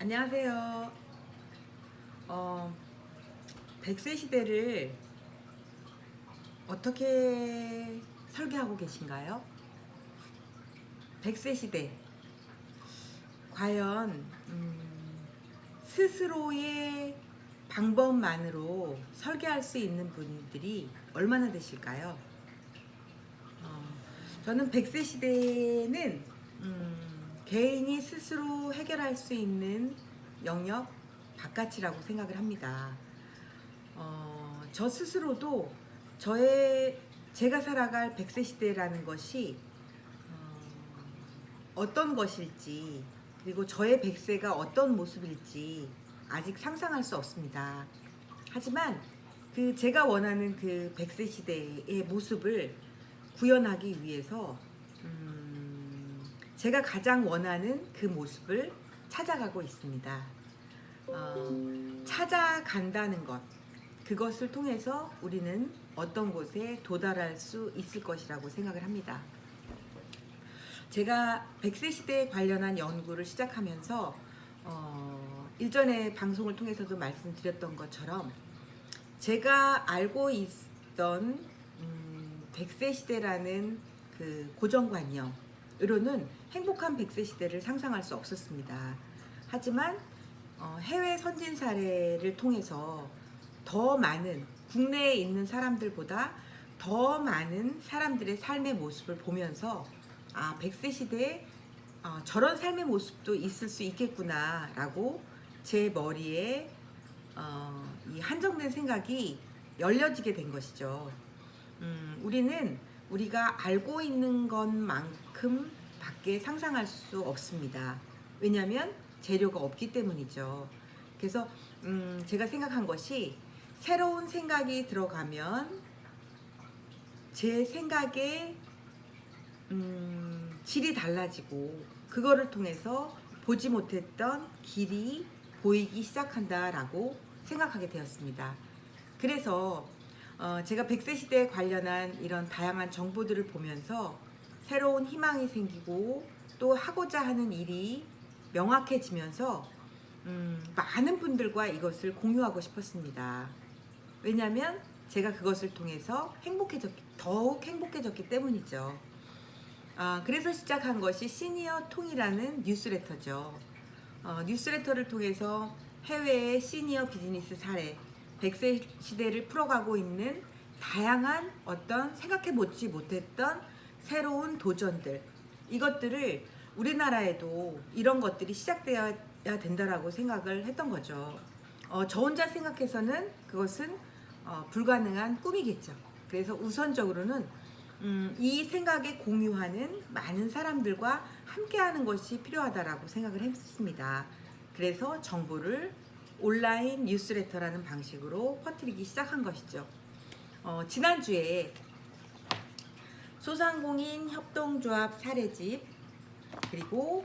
안녕하세요. 어, 100세 시대를 어떻게 설계하고 계신가요? 100세 시대. 과연, 음, 스스로의 방법만으로 설계할 수 있는 분들이 얼마나 되실까요? 어, 저는 100세 시대는 음, 개인이 스스로 해결할 수 있는 영역 바깥이라고 생각을 합니다. 어, 저 스스로도 저의 제가 살아갈 100세 시대라는 것이 어, 어떤 것일지 그리고 저의 100세가 어떤 모습일지 아직 상상할 수 없습니다. 하지만 그 제가 원하는 그 100세 시대의 모습을 구현하기 위해서 음, 제가 가장 원하는 그 모습을 찾아가고 있습니다. 어, 찾아간다는 것, 그것을 통해서 우리는 어떤 곳에 도달할 수 있을 것이라고 생각을 합니다. 제가 100세 시대에 관련한 연구를 시작하면서 어, 일전에 방송을 통해서도 말씀드렸던 것처럼 제가 알고 있던 음, 100세 시대라는 그 고정관념 으로는 행복한 100세 시대를 상상할 수 없었습니다. 하지만 어, 해외 선진 사례를 통해서 더 많은 국내에 있는 사람들보다 더 많은 사람들의 삶의 모습을 보면서 아 100세 시대에 어, 저런 삶의 모습도 있을 수 있겠구나라고 제 머리에 어, 이 한정된 생각이 열려지게 된 것이죠. 음, 우리는 우리가 알고 있는 것만큼 밖에 상상할 수 없습니다. 왜냐하면 재료가 없기 때문이죠. 그래서 음, 제가 생각한 것이 새로운 생각이 들어가면 제 생각의 음, 질이 달라지고 그거를 통해서 보지 못했던 길이 보이기 시작한다라고 생각하게 되었습니다. 그래서 어, 제가 100세 시대에 관련한 이런 다양한 정보들을 보면서 새로운 희망이 생기고 또 하고자 하는 일이 명확해지면서 음, 많은 분들과 이것을 공유하고 싶었습니다. 왜냐하면 제가 그것을 통해서 행복해졌기, 더욱 행복해졌기 때문이죠. 아, 그래서 시작한 것이 시니어 통이라는 뉴스레터죠. 어, 뉴스레터를 통해서 해외의 시니어 비즈니스 사례, 100세 시대를 풀어가고 있는 다양한 어떤 생각해 보지 못했던 새로운 도전들, 이것들을 우리나라에도 이런 것들이 시작되어야 된다라고 생각을 했던 거죠. 어, 저 혼자 생각해서는 그것은 어, 불가능한 꿈이겠죠. 그래서 우선적으로는 음, 이 생각에 공유하는 많은 사람들과 함께하는 것이 필요하다라고 생각을 했습니다. 그래서 정보를 온라인 뉴스레터라는 방식으로 퍼뜨리기 시작한 것이죠. 어, 지난주에 소상공인 협동조합 사례집 그리고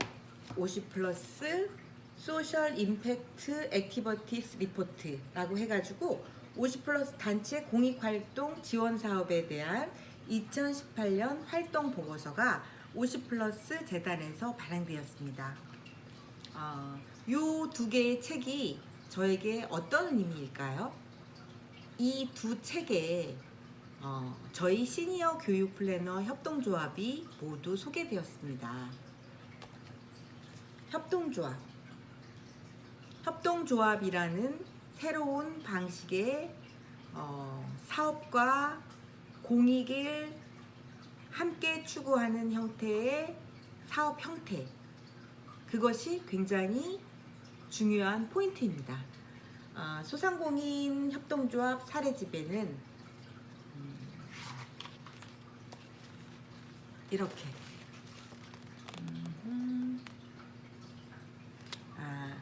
50 플러스 소셜 임팩트 액티버티스 리포트라고 해가지고 50 플러스 단체 공익활동 지원 사업에 대한 2018년 활동 보고서가 50 플러스 재단에서 발행되었습니다. 어, 이두 개의 책이 저에게 어떤 의미일까요? 이 두 책에 어, 저희 시니어 교육 플래너 협동조합이 모두 소개되었습니다. 협동조합. 협동조합이라는 새로운 방식의 어, 사업과 공익을 함께 추구하는 형태의 사업 형태. 그것이 굉장히 중요한 포인트입니다. 아, 소상공인 협동조합 사례집에는 음, 이렇게 음흠. 아,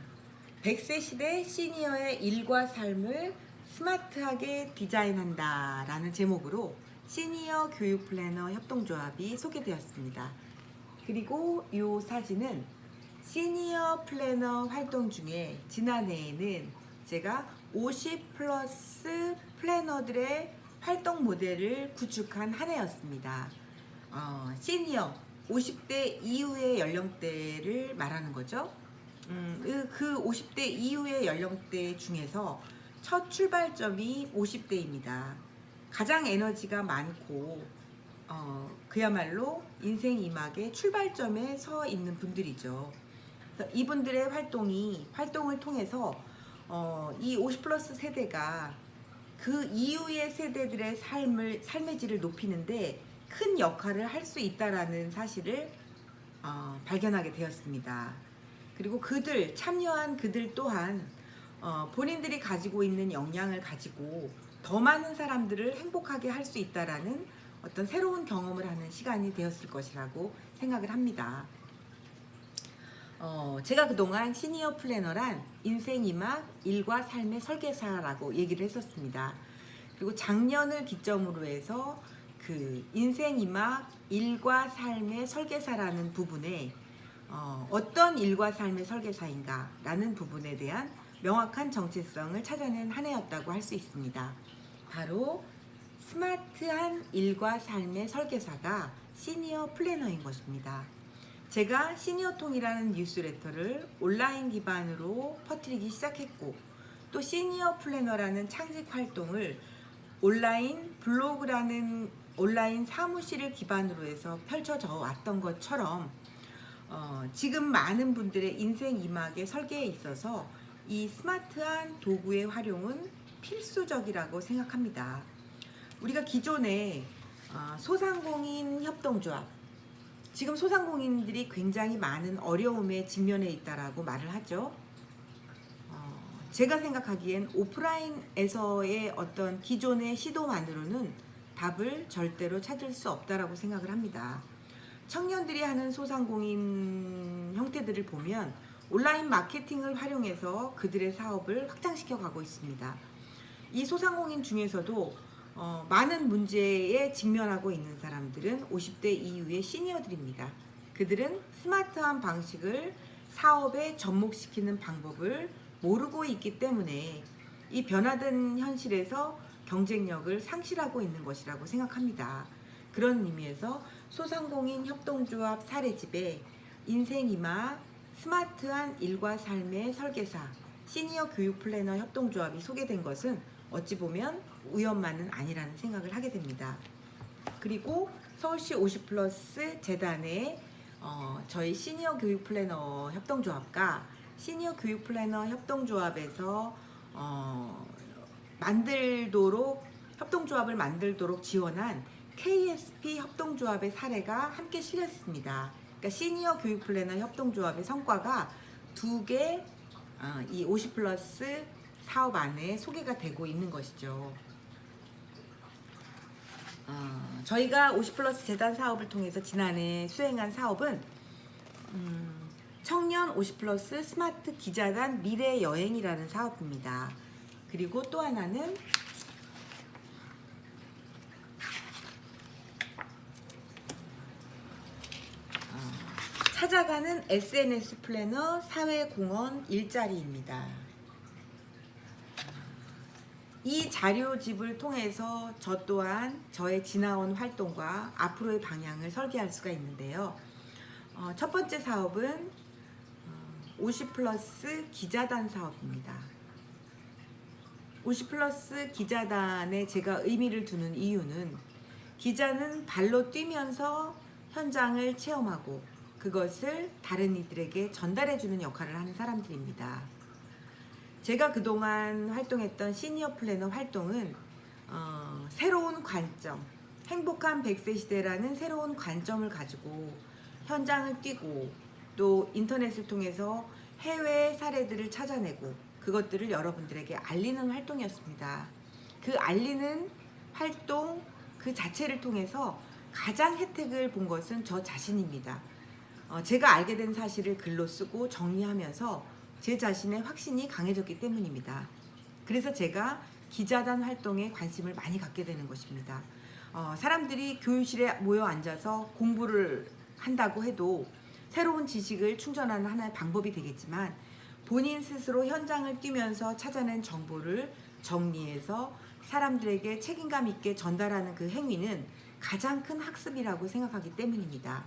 100세 시대 시니어의 일과 삶을 스마트하게 디자인한다 라는 제목으로 시니어 교육 플래너 협동조합이 소개되었습니다. 그리고 이 사진은 시니어 플래너 활동 중에 지난해에는 제가 50 플러스 플래너들의 활동 모델을 구축한 한 해였습니다. 어, 시니어 50대 이후의 연령대를 말하는 거죠. 음, 그- 그 50대 이후의 연령대 중에서 첫 출발점이 50대입니다. 가장 에너지가 많고 어, 그야말로 인생 이막의 출발점에 서 있는 분들이죠. 그래서 이분들의 활동이 활동을 통해서 어, 이 50 플러스 세대가 그 이후의 세대들의 삶을 삶의 질을 높이는데 큰 역할을 할 수 있다라는 사실을 어, 발견하게 되었습니다. 그리고 그들 참여한 그들 또한 어, 본인들이 가지고 있는 역량을 가지고 더 많은 사람들을 행복하게 할 수 있다라는 어떤 새로운 경험을 하는 시간이 되었을 것이라고 생각을 합니다. 어, 제가 그동안 시니어 플래너란 인생 이막 일과 삶의 설계사라고 얘기를 했었습니다. 그리고 작년을 기점으로 해서 그 인생 이막 일과 삶의 설계사라는 부분에 어, 어떤 일과 삶의 설계사인가라는 부분에 대한 명확한 정체성을 찾아낸 한 해였다고 할 수 있습니다. 바로 스마트한 일과 삶의 설계사가 시니어 플래너인 것입니다. 제가 시니어통이라는 뉴스레터를 온라인 기반으로 퍼뜨리기 시작했고 또 시니어 플래너라는 창직 활동을 온라인 블로그라는 온라인 사무실을 기반으로 해서 펼쳐져 왔던 것처럼 어, 지금 많은 분들의 인생 이막의 설계에 있어서 이 스마트한 도구의 활용은 필수적이라고 생각합니다. 우리가 기존에 어, 소상공인 협동조합 지금 소상공인들이 굉장히 많은 어려움에 직면해 있다라고 말을 하죠. 어, 제가 생각하기엔 오프라인에서의 어떤 기존의 시도만으로는 답을 절대로 찾을 수 없다라고 생각을 합니다. 청년들이 하는 소상공인 형태들을 보면 온라인 마케팅을 활용해서 그들의 사업을 확장시켜 가고 있습니다. 이 소상공인 중에서도 어, 많은 문제에 직면하고 있는 사람들은 50대 이후의 시니어들입니다. 그들은 스마트한 방식을 사업에 접목시키는 방법을 모르고 있기 때문에 이 변화된 현실에서 경쟁력을 상실하고 있는 것이라고 생각합니다. 그런 의미에서 소상공인 협동조합 사례집에 인생이마 스마트한 일과 삶의 설계사 시니어 교육 플래너 협동조합이 소개된 것은 어찌 보면 우연만은 아니라는 생각을 하게 됩니다. 그리고 서울시 50 플러스 재단의 어, 저희 시니어 교육 플래너 협동조합과 시니어 교육 플래너 협동조합에서 어, 만들도록 협동조합을 만들도록 지원한 KSP 협동조합의 사례가 함께 실렸습니다. 그러니까 시니어 교육 플래너 협동조합의 성과가 두 개, 어, 이50 플러스 사업 안에 소개가 되고 있는 것이죠. 어, 저희가 50 플러스 재단 사업을 통해서 지난해 수행한 사업은 음, 청년 50 플러스 스마트 기자단 미래 여행이라는 사업입니다. 그리고 또 하나는 어, 찾아가는 SNS 플래너 사회공헌 일자리입니다. 이 자료집을 통해서 저 또한 저의 지나온 활동과 앞으로의 방향을 설계할 수가 있는데요. 어, 첫 번째 사업은 어, 50 플러스 기자단 사업입니다. 50 플러스 기자단에 제가 의미를 두는 이유는 기자는 발로 뛰면서 현장을 체험하고 그것을 다른 이들에게 전달해주는 역할을 하는 사람들입니다. 제가 그동안 활동했던 시니어 플래너 활동은 어, 새로운 관점, 행복한 100세 시대라는 새로운 관점을 가지고 현장을 뛰고 또 인터넷을 통해서 해외 사례들을 찾아내고 그것들을 여러분들에게 알리는 활동이었습니다. 그 알리는 활동 그 자체를 통해서 가장 혜택을 본 것은 저 자신입니다. 어, 제가 알게 된 사실을 글로 쓰고 정리하면서 제 자신의 확신이 강해졌기 때문입니다. 그래서 제가 기자단 활동에 관심을 많이 갖게 되는 것입니다. 어, 사람들이 교실에 모여 앉아서 공부를 한다고 해도 새로운 지식을 충전하는 하나의 방법이 되겠지만 본인 스스로 현장을 뛰면서 찾아낸 정보를 정리해서 사람들에게 책임감 있게 전달하는 그 행위는 가장 큰 학습이라고 생각하기 때문입니다.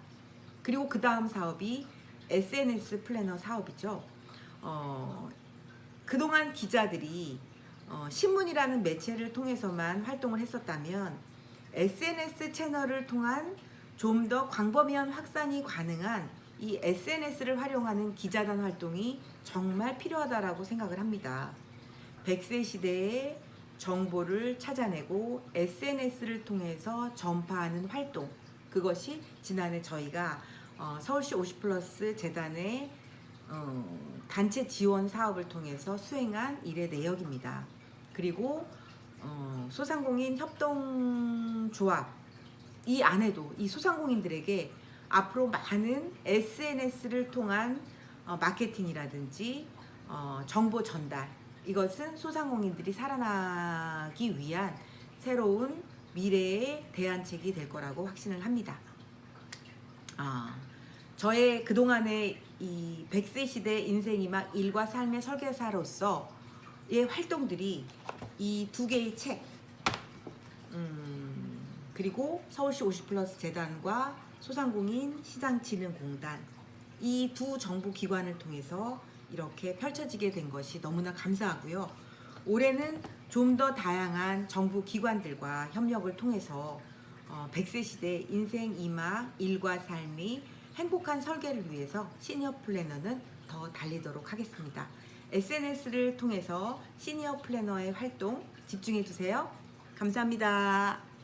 그리고 그 다음 사업이 SNS 플래너 사업이죠. 어, 그동안 기자들이 어, 신문이라는 매체를 통해서만 활동을 했었다면 SNS 채널을 통한 좀 더 광범위한 확산이 가능한 이 SNS를 활용하는 기자단 활동이 정말 필요하다라고 생각을 합니다. 100세 시대의 정보를 찾아내고 SNS를 통해서 전파하는 활동 그것이 지난해 저희가 어, 서울시 50플러스 재단의 어, 단체 지원 사업을 통해서 수행한 일의 내역입니다. 그리고 어, 소상공인 협동조합 이 안에도 이 소상공인들에게 앞으로 많은 SNS를 통한 어, 마케팅이라든지 어, 정보 전달 이것은 소상공인들이 살아나기 위한 새로운 미래의 대안책이 될 거라고 확신을 합니다. 아, 저의 그동안의 이 100세 시대 인생이 막 일과 삶의 설계사로서의 활동들이 이 두 개의 책, 음, 그리고 서울시 50 플러스 재단과 소상공인 시장진흥공단 이 두 정부 기관을 통해서 이렇게 펼쳐지게 된 것이 너무나 감사하고요. 올해는 좀 더 다양한 정부 기관들과 협력을 통해서 어, 100세 시대 인생 이막 일과 삶이 행복한 설계를 위해서 시니어 플래너는 더 달리도록 하겠습니다. SNS를 통해서 시니어 플래너의 활동 집중해 주세요. 감사합니다.